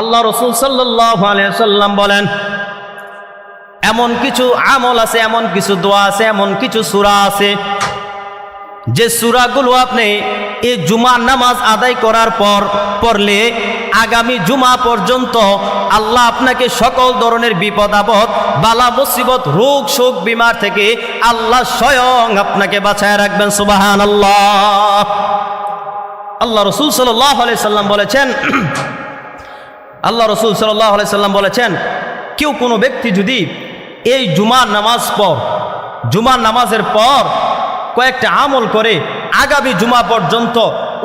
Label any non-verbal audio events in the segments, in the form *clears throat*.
আল্লাহ রসুল সাল্লাম বলেন, এমন কিছু আমল আছে, এমন কিছু দোয়া আছে, এমন কিছু সুরা আছে, যে সুরাগুলো আপনি এই জুমার নামাজ আদায় করার পর পড়লে আগামী জুমা পর্যন্ত আল্লাহ আপনাকে সকল ধরনের বিপদ, আপদ, বালা, মুসিবত, রোগ, শোক, বিমার থেকে আল্লাহ স্বয়ং আপনাকে বাঁচায় রাখবেন সুবাহান আল্লাহ আল্লাহ রসুল সাল্লাহ সাল্লাম বলেছেন আল্লাহ রসুল সাল্লাহ সাল্লাম বলেছেন, কেউ কোনো ব্যক্তি যদি এই জুমার নামাজ পর জুমার নামাজের পর কয়েকটা আমল করে, আগামী জুমা পর্যন্ত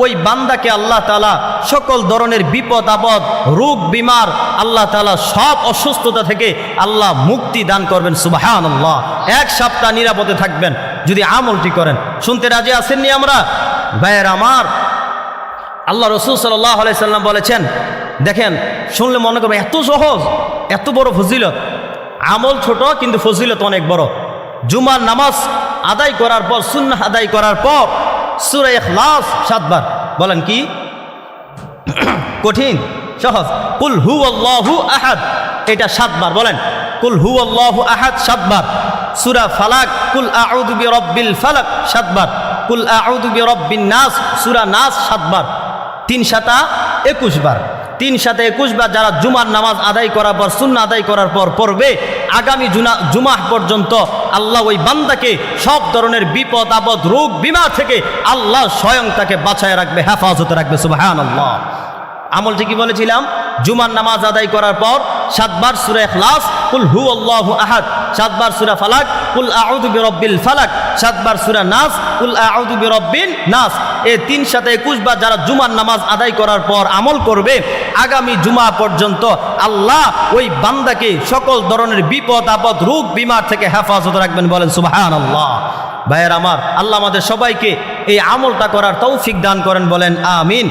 ওই বান্দাকে আল্লাহ তালা সকল ধরনের বিপদ, আপদ, রোগ, বিমার আল্লাহ তালা সব অসুস্থতা থেকে আল্লাহ মুক্তি দান করবেন সুবাহান আল্লাহ এক সপ্তাহ নিরাপদে থাকবেন যদি আমলটি করেন। শুনতে রাজি আসেননি আমরা? ভাইয়ের আমার, আল্লাহ রসুল সাল্লাহ সাল্লাম বলেছেন দেখেন, শুনলে মনে করবে এত সহজ, এত বড় ফজিলত। আমল ছোট, কিন্তু ফজিলত অনেক বড়। জুমার নামাজ আদায় করার পর সুন্না আদায় করার পর, সুরে লাস সাতবার। বলেন কি? *clears throat* কঠিন, সহজ। কুল হু আল্লাহু আহাদ, এটা সাতবার বলেন। কুল হু আল্লাহু আহাদ সাতবার। সুরা ফালাক, কুল আউযু বিরাব্বিল ফালাক সাতবার। কুল আউযু বিরাব্বিন নাস, সুরা নাস সাতবার। তিন সাতা একুশ বার। তিন সাথে একুশ বার যারা জুমার নামাজ আদায় করার পর শূন্য আদায় করার পর পড়বে, আগামী জুনা জুমাহ পর্যন্ত আল্লাহ ওই বান্দাকে সব ধরনের বিপদ, আপদ, রোগ বিমা থেকে আল্লাহ স্বয়ং তাকে বাছায় রাখবে, হেফাজতে রাখবে সুবাহান আল্লাহ আমলটি কি বলেছিলাম, জুমার নামাজ আদায় করার পর সাতবার সুরে এখলাস কুল হু আল্লাহ আহাদ, সাতবার সুরা ফালাক, কুল আউদু বিরব্বিল ফালাক, সাতবার সুরা নাস, কুল আউদু বিরব্বিন নাস। এই তিন সাথে একুশ বার যারা জুমার নামাজ আদায় করার পর আমল করবে, আগামী জুমা পর্যন্ত আল্লাহ ওই বান্দাকে সকল ধরনের বিপদ, আপদ, রোগ, বিমার থেকে হেফাজত রাখবেন বলেন সুবাহান আল্লাহ ভাইয়ের আমার, আল্লাহ আমাদের সবাইকে এই আমলটা করার তৌফিক দান করেন বলেন, আমিন।